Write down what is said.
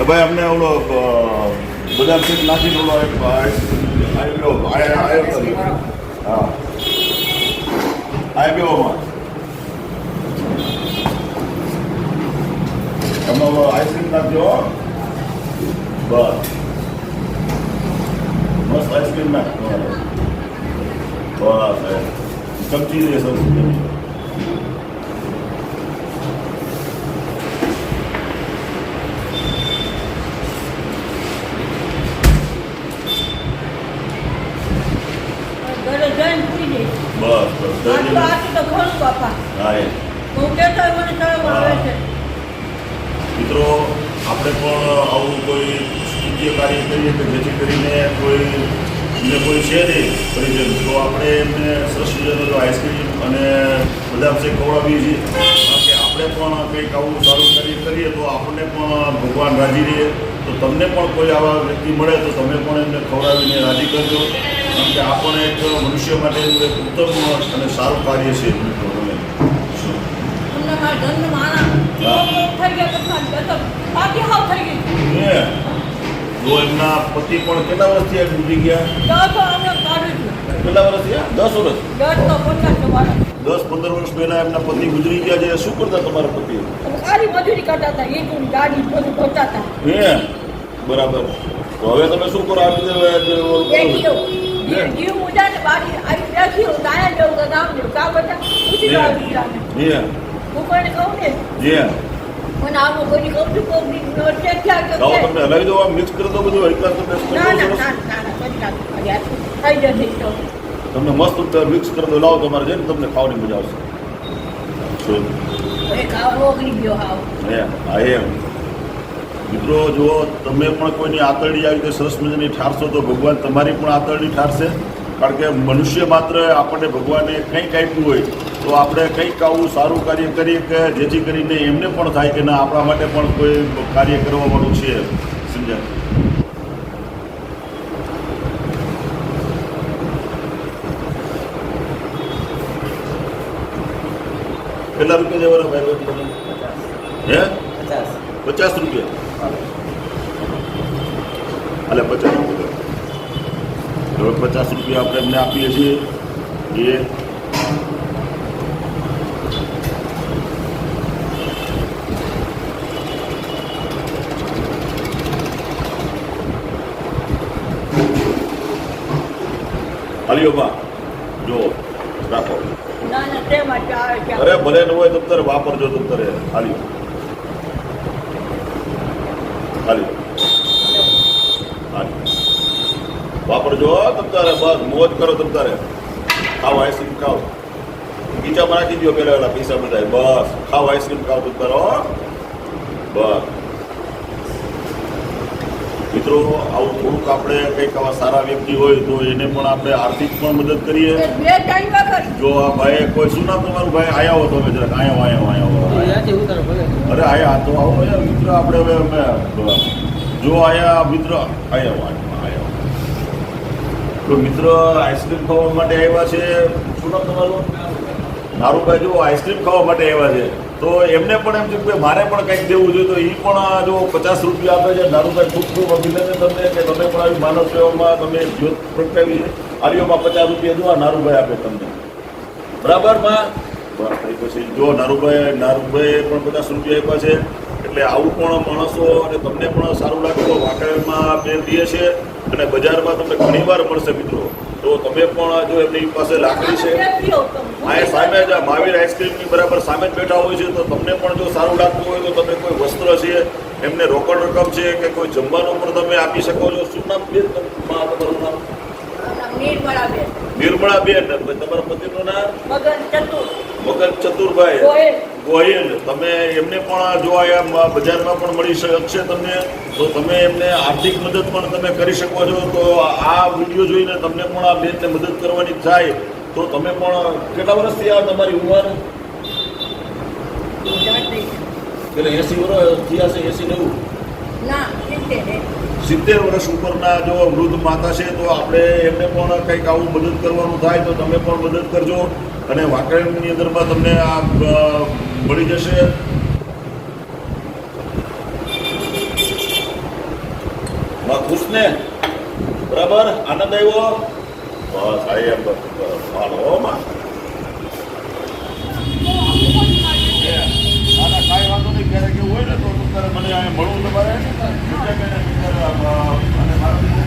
ભાઈ અમને ઓલો અ, બદામ શેક નાખીને ઓલો એક આઈસ આવ્યો આય- હતો. હા આવ્યોમાં તમે આઈસ્ક્રીમ નાખજો. બસ મસ્ત આઈસ્ક્રીમ નાખ તમારે. બસ દે સરસ ઘરે જઈને પૂરી જઈશ. બસ બસ. દઈ આટલું દેજો. આટલું તો ઘણું બાપા. હા એ. હું કહેતો મને શરમ આવે છે. મિત્રો આપણે પણ આવું કોઈ સ્તુત્ય કાર્ય કરીએ કે જેથી કરીને કોઈ એમને કોઈ છે નહીં પરિજન. તો આપણે એમને સરસ આઈસ્ક્રીમ અને બદામ શેક ખવડાવીએ છીએ. કારણ કે આપણે પણ કંઈક આવું સારું કાર્ય કરીએ તો આપણને પણ ભગવાન રાજી રહે તો તમને પણ કોઈ આવા વ્યક્તિ મળે તો તમે પણ એમને ખવડાવીને રાજી કરજો. કારણ કે આ પણ એક મનુષ્ય માટેનું એક ઉત્તમ અને સારું કાર્ય છે. મિત્રો તમે જો એમના પતિ પણ કેટલા વર્ષથી આ ડૂબી ગયા? કેટલા વર્ષ દસ વર્ષ? દસ પંદર વર્ષ પહેલા એમના પતિ ગુજરી ગયા છે. શું કરતા તમારા પતિ? સારી મજૂરી કરતા હતા. એ ગાડી બધું હતા. હે? બરાબર. તો હવે તમે શું કરો? આ રીતે આવી બેઠીઓ ગાયા જેવું કે ગામ જેવું કા બધા પૂછી લો. આવી જાને હે હું કોઈને કહું છું કોકની ચેક થયા કે લાવો કેમ? તમને હલાવી દો આમ મિક્સ કરી દો બધું હલકા તો ના ના ના ના ના થઈ જશે તો. તમને મસ્ત મિક્સ કરી દો લાવો તમારે જઈને તમને ખાવાની મજા આવશે. એ ખાવા ઓગળી ગયો હાવ. હે હા એમ. મિત્રો જો તમે પણ કોઈની આતરડી આવી રીતે સરસ મજાની ઠારશો તો ભગવાન તમારી પણ આતરડી ઠારશે. કારણ કે મનુષ્ય માત્ર આપણને ભગવાને કંઈક આપ્યું હોય તો આપણે કંઈક આવું સારું કાર્ય કરીએ કે જેથી કરીને એમને પણ થાય કે ના આપણા માટે પણ કોઈ કાર્ય કરવા વાળું છે. સમજાય? કેટલા રૂપિયા દેવાના ભાઈ? હે? પચાસ રૂપિયા? હાલે પચાસ રૂપિયા હવે પચાસ રૂપિયા આપણે એમને આપીએ છીએ એ હાલ્યો બા જો રાખો ના ના તે માટે આવે છે અરે ભલે ન હોય તો તારે વાપરજો તો તારે હાલ્યો હાલ્યો હાલ્યો વાપરજો તમ તારે બસ મોજ કરો તમ તારે ખાવ આઈસ્ક્રીમ ખાવ બીજા નાખી દો પેલા પેલા પૈસા બધા. બસ ખાવ આઈસ્ક્રીમ ખાવ તમ તારે હો. બસ. મિત્રો આવું થોડુંક આપણે કંઈક આવા સારા વ્યક્તિ હોય તો એને પણ આપણે આર્થિક પણ મદદ કરીએ. જો આ ભાઈ કોઈ શું નામ તમારું ભાઈ આયા હો તમે જરાક. આયા આયા આયા અરે આયા તો આવો મિત્ર આપણે હવે અમે જો આયા મિત્ર આયા આયા આયા તો મિત્ર આઈસ્ક્રીમ ખાવા માટે આવ્યા છે. શું નામ તમારું? નારુભાઈ જો આઈસ્ક્રીમ ખાવા માટે આવ્યા છે. તો એમને પણ એમ છે કે મારે પણ કંઈક દેવું જોઈએ તો એ પણ જો પચાસ રૂપિયા આપે છે. નારુભાઈ, ખૂબ ખૂબ અભિનંદન તમને કે તમે પણ આવી માનવ સેવામાં તમે જ્યોત પ્રગટાવી આર્યોમાં પચાસ રૂપિયા જો આ નારુભાઈ આપે તમને. બરાબર પછી જો નારુભાઈ નારુભાઈ પણ પચાસ રૂપિયા આપ્યા છે. એટલે આવું પણ માણસો અને તમને પણ સારું લાગે તો વાંકડામાં બેન દે છે અને બજારમાં તમને ઘણીવાર મળશે મિત્રો. તો તમે પણ જો એમની પાસે લાકડી છે આ સામે જ મહાવીર આઈસ્ક્રીમની બરાબર સામે જ બેઠા હોય છે તો તમને પણ જો સારું લાગતું હોય તો તમે કોઈ વસ્ત્ર છે એમને રોકડ રકમ છે કે કોઈ જમવાનું પણ તમે આપી શકો છો. શું નામ બેન તમારું? નામ નિર્મળાબેન. નિર્મળાબેન. તમારા પતિનું નામ? મગન ચતુર. મગન ચતુરભાઈ ગોયલ. તમે એમને પણ જો આ બજારમાં પણ મળી શકશે તમને? તો તમે એમને આર્થિક મદદ પણ તમે કરી શકો છો. તો આ વીડિયો જોઈને તમને પણ આ બેનને મદદ કરવાની થાય. તો તમે પણ કેટલા વર્ષથી આ તમારી ઉંમર? એટલે એસી વર્ષ થયા છે એસી નેવું? સિત્તેર વર્ષ ઉપરના જો વૃદ્ધ માતા છે તો આપણે એમને પણ કંઈક આવું મદદ કરવાનું થાય તો તમે પણ મદદ કરજો. અને વાંકણની અંદરમાં તમને આ મળી જશે. ખુશ ને બરાબર? આનંદ આવ્યો? બસ આ એમ હાલો માં. કાંઈ વાંધો નહીં. ક્યારેક એવું હોય ને તો મને અહીંયા મળવું તમારે. અને અ,